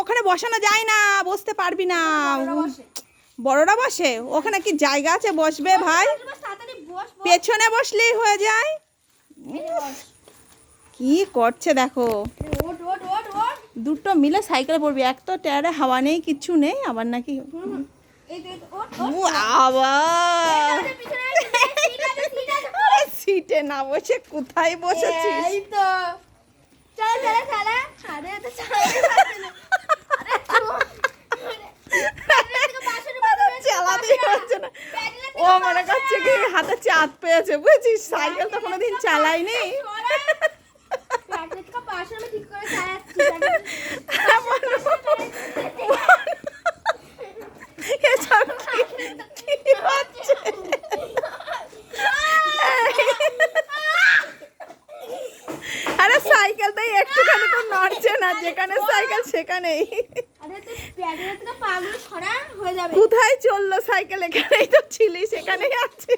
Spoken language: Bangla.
ওখানে বসানো যায় না বসতে পারবি না। বড়রা বসে। ওখানে কি জায়গা আছে? বসবে ভাই। পেছনে বসলেই হয়ে যায়। কি করছে দেখো। দুটো মিলে সাইকেলে পড়বি। এক তো টায়ারে হাওয়া নেই কিচ্ছু নেই আবার নাকি। সিটে না বসে কোথায় বসেছিস? তো। চালাতেই না। ও মনে করছে কি হাতে চাঁদ পেয়েছে বুঝেছিস? সাইকেল তো কোনোদিন চালাইনি। এসব কি? একটুখানি তো নড়ছে না যেখানে সাইকেল সেখানেই। কোথায় চলল সাইকেল? এখানেই তো ছিলি সেখানেই আছে।